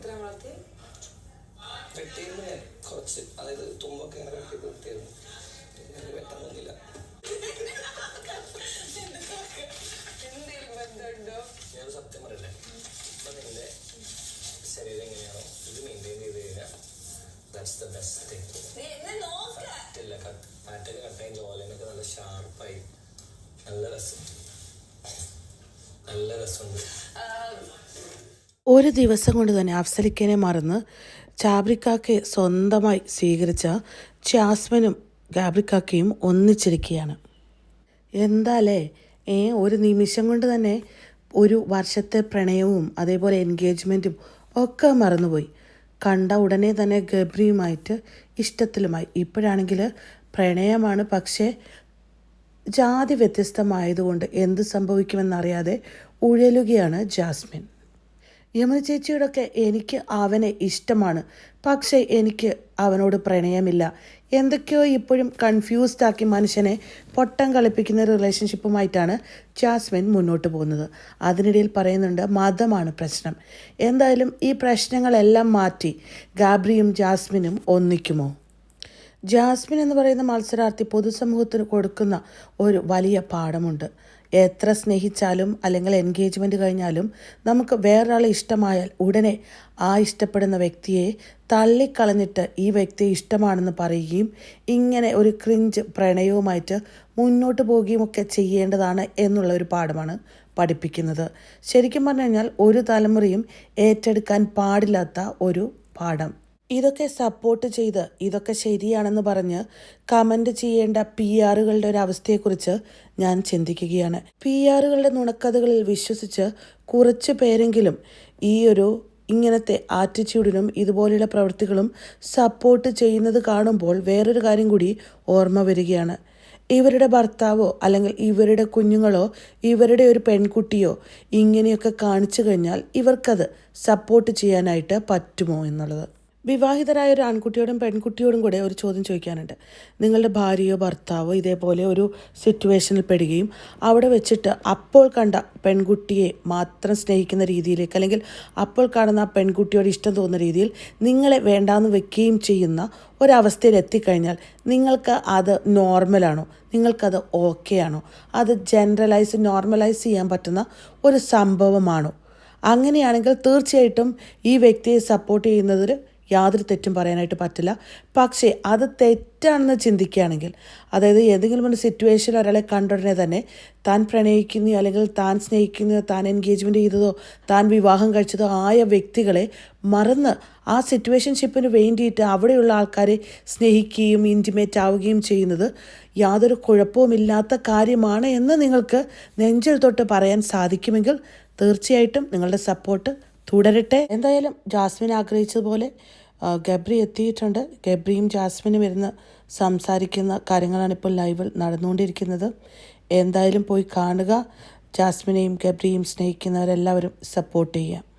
എത്ര വളർത്തി വെട്ടിയിരുന്നു ഞാൻ. കുറച്ച് അതായത് തുമ്പൊക്കെ ഇങ്ങനെ വെട്ടി വെട്ടിയിരുന്നു എനിക്ക് തോന്നിയില്ല എന്തെങ്കിലും സത്യം പറയട്ടെ? ഇപ്പൊ നിന്റെ ശരീരം എങ്ങനെയാണോ ഇത് മെയിന്റെയിൻ ചെയ്ത് കഴിഞ്ഞാൽ ദാറ്റ്സ് ദ ബെസ്റ്റ് തിങ് നീ എന്നെ നോക്ക. ഇല്ല കട്ട് പാറ്റൊക്കെ കട്ടായി ജോലിനൊക്കെ നല്ല ഷാർപ്പായി നല്ല രസം. നല്ല രസമുണ്ട്. ഒരു ദിവസം കൊണ്ട് തന്നെ അഫ്സലിക്കനെ മറന്ന് ചാബ്രിക്കാക്കെ സ്വന്തമായി സ്വീകരിച്ച ജാസ്മിനും ഗാബ്രിക്കാക്കയും ഒന്നിച്ചിരിക്കുകയാണ്. എന്താലേ? ഏ ഒരു നിമിഷം കൊണ്ട് തന്നെ ഒരു വർഷത്തെ പ്രണയവും അതേപോലെ എൻഗേജ്മെന്റും ഒക്കെ മറന്നുപോയി. കണ്ട ഉടനെ തന്നെ ഗബ്രിയുമായിട്ട് ഇഷ്ടത്തിലുമായി. ഇപ്പോഴാണെങ്കിൽ പ്രണയമാണ് പക്ഷേ ജാതി വ്യത്യസ്തമായതുകൊണ്ട് എന്ത് സംഭവിക്കുമെന്നറിയാതെ ഉഴലുകയാണ് ജാസ്മിൻ. യമന ചേച്ചിയോടൊക്കെ എനിക്ക് അവനെ ഇഷ്ടമാണ്. പക്ഷേ എനിക്ക് അവനോട് പ്രണയമില്ല. എന്തൊക്കെയോ ഇപ്പോഴും കൺഫ്യൂസ്ഡ് ആക്കി മനുഷ്യനെ പൊട്ടം കളിപ്പിക്കുന്ന റിലേഷൻഷിപ്പുമായിട്ടാണ് ജാസ്മിൻ മുന്നോട്ട് പോകുന്നത്. അതിനിടയിൽ പറയുന്നുണ്ട് മതമാണ് പ്രശ്നം. എന്തായാലും ഈ പ്രശ്നങ്ങളെല്ലാം മാറ്റി ഗാബ്രിയും ജാസ്മിനും ഒന്നിക്കുമോ? ജാസ്മിൻ എന്ന് പറയുന്ന മത്സരാർത്ഥി പൊതുസമൂഹത്തിന് കൊടുക്കുന്ന ഒരു വലിയ പാഠമുണ്ട്. എത്ര സ്നേഹിച്ചാലും അല്ലെങ്കിൽ എൻഗേജ്മെന്റ് കഴിഞ്ഞാലും നമുക്ക് വേറൊരാളെ ഇഷ്ടമായാൽ ഉടനെ ആ ഇഷ്ടപ്പെടുന്ന വ്യക്തിയെ തള്ളിക്കളഞ്ഞിട്ട് ഈ വ്യക്തിയെ ഇഷ്ടമാണെന്ന് പറയുകയും ഇങ്ങനെ ഒരു ക്രിഞ്ച് പ്രണയവുമായിട്ട് മുന്നോട്ട് പോവുകയും ഒക്കെ ചെയ്യേണ്ടതാണ് എന്നുള്ള ഒരു പാഠമാണ് പഠിപ്പിക്കുന്നത്. ശരിക്കും പറഞ്ഞു കഴിഞ്ഞാൽ ഒരു തലമുറയും ഏറ്റെടുക്കാൻ പാടില്ലാത്ത ഒരു പാഠം. ഇതൊക്കെ സപ്പോർട്ട് ചെയ്ത് ഇതൊക്കെ ശരിയാണെന്ന് പറഞ്ഞ് കമന്റ് ചെയ്യേണ്ട പി ആറുകളുടെ ഒരു അവസ്ഥയെക്കുറിച്ച് ഞാൻ ചിന്തിക്കുകയാണ്. പി ആറുകളുടെ നുണക്കഥകളിൽ വിശ്വസിച്ച് കുറച്ച് പേരെങ്കിലും ഈ ഒരു ഇങ്ങനത്തെ ആറ്റിറ്റ്യൂഡിനും ഇതുപോലെയുള്ള പ്രവൃത്തികളും സപ്പോർട്ട് ചെയ്യുന്നത് കാണുമ്പോൾ വേറൊരു കാര്യം കൂടി ഓർമ്മ വരികയാണ്. ഇവരുടെ ഭർത്താവോ അല്ലെങ്കിൽ ഇവരുടെ കുഞ്ഞുങ്ങളോ ഇവരുടെ ഒരു പെൺകുട്ടിയോ ഇങ്ങനെയൊക്കെ കാണിച്ചു കഴിഞ്ഞാൽ ഇവർക്കത് സപ്പോർട്ട് ചെയ്യാനായിട്ട് പറ്റുമോ എന്നുള്ളത്. വിവാഹിതരായ ഒരു ആൺകുട്ടിയോടും പെൺകുട്ടിയോടും കൂടെ ഒരു ചോദ്യം ചോദിക്കാനുണ്ട്. നിങ്ങളുടെ ഭാര്യയോ ഭർത്താവോ ഇതേപോലെ ഒരു സിറ്റുവേഷനിൽ പെടുകയും അവിടെ വെച്ചിട്ട് അപ്പോൾ കണ്ട പെൺകുട്ടിയെ മാത്രം സ്നേഹിക്കുന്ന രീതിയിലേക്ക് അല്ലെങ്കിൽ അപ്പോൾ കാണുന്ന ആ പെൺകുട്ടിയോട് ഇഷ്ടം തോന്നുന്ന രീതിയിൽ നിങ്ങളെ വേണ്ടാന്ന് വെക്കുകയും ചെയ്യുന്ന ഒരവസ്ഥയിൽ എത്തിക്കഴിഞ്ഞാൽ നിങ്ങൾക്ക് അത് നോർമലാണോ നിങ്ങൾക്കത് ഓക്കെ ആണോ? അത് ജനറലൈസ് നോർമലൈസ് ചെയ്യാൻ പറ്റുന്ന ഒരു സംഭവമാണോ? അങ്ങനെയാണെങ്കിൽ തീർച്ചയായിട്ടും ഈ വ്യക്തിയെ സപ്പോർട്ട് ചെയ്യുന്നതിൽ യാതൊരു തെറ്റും പറയാനായിട്ട് പറ്റില്ല. പക്ഷേ അത് തെറ്റാണെന്ന് ചിന്തിക്കുകയാണെങ്കിൽ അതായത് ഏതെങ്കിലും ഒരു സിറ്റുവേഷനിൽ ഒരാളെ കണ്ടുടനെ തന്നെ താൻ പ്രണയിക്കുന്ന അല്ലെങ്കിൽ താൻ സ്നേഹിക്കുന്ന താൻ എൻഗേജ്മെന്റ് ചെയ്തതോ താൻ വിവാഹം കഴിച്ചതോ ആയ വ്യക്തികളെ മറന്ന് ആ സിറ്റുവേഷൻഷിപ്പിന് വേണ്ടിയിട്ട് അവിടെയുള്ള ആൾക്കാരെ സ്നേഹിക്കുകയും ഇന്റിമേറ്റ് ആവുകയും ചെയ്യുന്നത് യാതൊരു കുഴപ്പവുമില്ലാത്ത കാര്യമാണ് എന്ന് നിങ്ങൾക്ക് നെഞ്ചിൽ തൊട്ട് പറയാൻ സാധിക്കുമെങ്കിൽ തീർച്ചയായിട്ടും നിങ്ങളുടെ സപ്പോർട്ട് തുടരട്ടെ. എന്തായാലും ജാസ്മിൻ ആഗ്രഹിച്ചതുപോലെ ഗബ്രി എത്തിയിട്ടുണ്ട്. ഗബ്രിയും ജാസ്മിനും ഇരുന്ന് സംസാരിക്കുന്ന കാര്യങ്ങളാണ് ഇപ്പോൾ ലൈവിൽ നടന്നുകൊണ്ടിരിക്കുന്നത്. എന്തായാലും പോയി കാണുക. ജാസ്മിനെയും ഗബ്രിയും സ്നേഹിക്കുന്നവരെല്ലാവരും സപ്പോർട്ട് ചെയ്യുക.